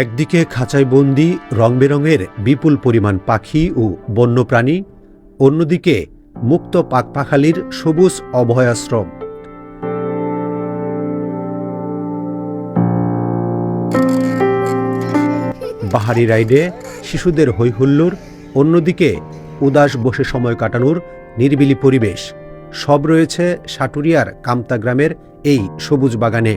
একদিকে খাঁচায় বন্দি রং বেরঙের বিপুল পরিমাণ পাখি ও বন্যপ্রাণী, অন্যদিকে মুক্ত পাকপাখালির সবুজ অভয়াশ্রম। বাহারি রাইডে শিশুদের হৈহুল্লোর, অন্যদিকে উদাস বসে সময় কাটানোর নিরিবিলি পরিবেশ। সব রয়েছে সাটুরিয়ার কামতা গ্রামের এই সবুজ বাগানে।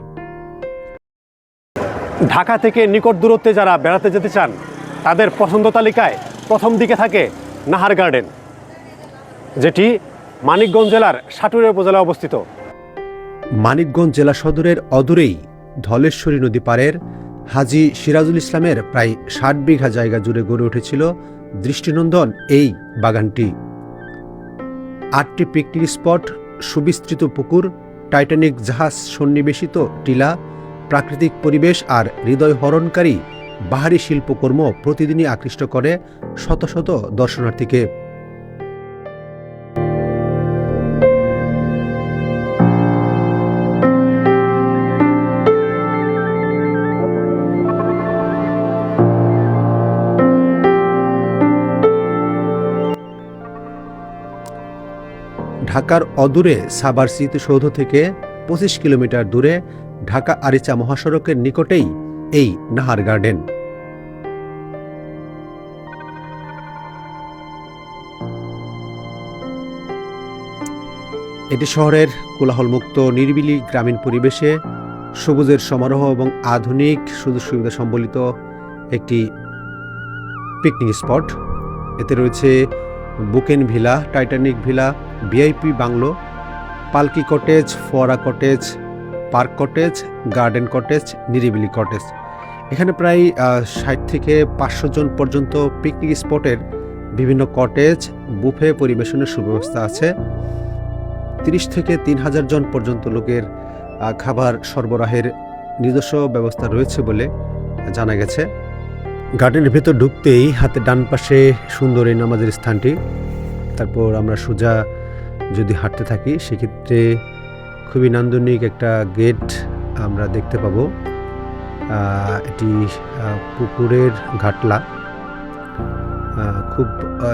ঢাকা থেকে নিকট দূরত্বে যারা বেড়াতে যেতে চান, তাদের পছন্দ তালিকায় প্রথম দিকে থাকে নাহার গার্ডেন, যেটি মানিকগঞ্জ জেলার সাটুরিয়া উপজেলায় অবস্থিত। মানিকগঞ্জ জেলা সদরের অদূরেই ধলেশ্বরী নদী পাড়ের হাজি সিরাজুল ইসলামের প্রায় ষাট বিঘা জায়গা জুড়ে গড়ে উঠেছিল দৃষ্টিনন্দন এই বাগানটি। আটটি পিকনিক স্পট, সুবিস্তৃত পুকুর, টাইটানিক জাহাজ সন্নিবেশিত টিলা প্রাকৃতিক পরিবেশ আর হৃদয় হরণকারী বাহারি শিল্পকর্ম প্রতিদিনই আকৃষ্ট করে শত শত দর্শনার্থীকে। ঢাকার অদূরে সাবার স্মৃতিসৌধ থেকে পঁচিশ কিলোমিটার দূরে ঢাকা আরিচা মহাসড়কের নিকটেই এই নাহার গার্ডেন। এটি শহরের কোলাহলমুক্ত, নিরিবিলি গ্রামীণ পরিবেশে সবুজের সমারোহ এবং আধুনিক সুযোগ সুবিধা সম্বলিত একটি পিকনিক স্পট এতে রয়েছে বুকেন villa, Titanic villa, VIP bungalow, পালকি কটেজ, ফোয়ারা cottage park cottage, garden cottage, নিরিবিলি কটেজ। এখানে প্রায় ষাট থেকে পাঁচশো জন পর্যন্ত পিকনিক স্পটের বিভিন্ন কটেজ, বুফে পরিবেশনের সুব্যবস্থা আছে। তিরিশ থেকে তিন হাজার জন পর্যন্ত লোকের খাবার সরবরাহের নিজস্ব ব্যবস্থা রয়েছে বলে জানা গেছে। গার্ডেনের ভেতর ঢুকতেই হাতে ডান পাশে সুন্দর এই নামাজের স্থানটি। তারপর আমরা সোজা যদি হাঁটতে থাকি, সেক্ষেত্রে খুবই নান্দনিক একটা গেট আমরা দেখতে পাবো। এটি পুকুরের ঘাটলা। খুব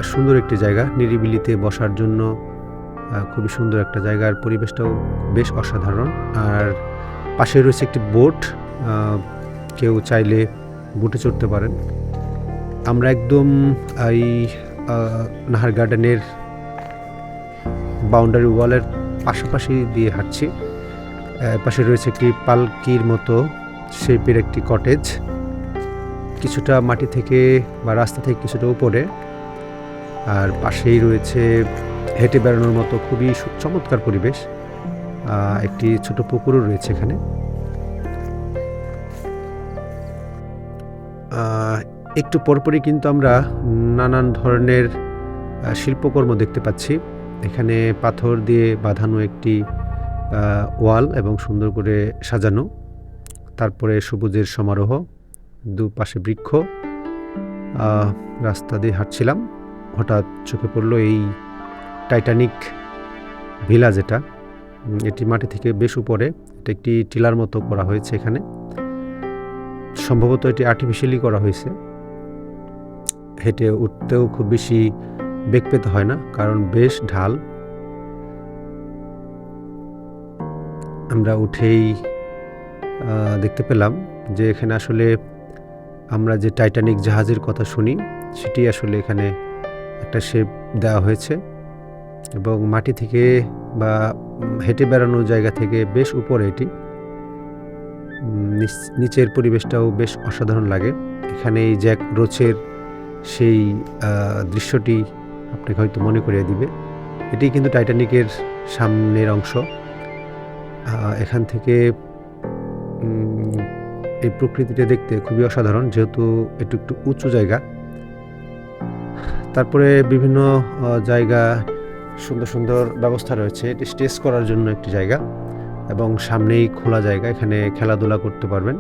সুন্দর একটি জায়গা। নিরিবিলিতে বসার জন্য খুবই সুন্দর একটা জায়গার পরিবেশটাও বেশ অসাধারণ। আর পাশে রয়েছে একটি বোট কেউ চাইলে বোটে চড়তে পারেন। আমরা একদম, এই নাহার গার্ডেনের বাউন্ডারি ওয়ালের পাশাপাশি দিয়ে হাঁটছি। পাশে রয়েছে একটি পালকির মতো শেপের একটি কটেজ কিছুটা মাটি থেকে বা রাস্তা থেকে কিছুটা উপরে। আর পাশেই রয়েছে হেঁটে বেড়ানোর মতো খুবই চমৎকার পরিবেশ। একটি ছোট পুকুরও রয়েছে এখানে। একটু পরপরই কিন্তু আমরা নানান ধরনের শিল্পকর্ম দেখতে পাচ্ছি। এখানে পাথর দিয়ে বাঁধানো একটি ওয়াল এবং সুন্দর করে সাজানো। তারপরে সবুজের সমারোহ, দুপাশে বৃক্ষ। রাস্তা দিয়ে হাঁটছিলাম। হঠাৎ চোখে পড়ল এই টাইটানিক ভিলা যেটা। এটি মাটি থেকে বেশ উপরে। এটা একটি টিলার মতো করা হয়েছে এখানে। সম্ভবত এটি আর্টিফিশিয়ালি করা হয়েছে। হেঁটে উঠতেও খুব বেশি বেগ পেতে হয় না, কারণ বেশ ঢাল। আমরা উঠেই দেখতে পেলাম যে এখানে আসলে আমরা যে টাইটানিক জাহাজের কথা শুনি, সেটি আসলে এখানে একটা শেপ দেওয়া হয়েছে এবং মাটি থেকে বা হেঁটে বেড়ানোর জায়গা থেকে বেশ উপরে এটি। নিচ- নিচের পরিবেশটাও বেশ অসাধারণ লাগে। এখানে এই জ্যাক রোচের সেই দৃশ্যটি আপনাকে হয়তো মনে করিয়ে দিবে। এটি কিন্তু টাইটানিকের সামনের অংশ। এখান থেকে এই প্রকৃতিটা দেখতে খুবই অসাধারণ, যেহেতু একটু একটু উঁচু জায়গা। তারপরে বিভিন্ন জায়গা, সুন্দর সুন্দর ব্যবস্থা রয়েছে। এটি স্টেজ করার জন্য একটি জায়গা এবং সামনেই খোলা জায়গা। এখানে খেলাধুলা করতে পারবেন।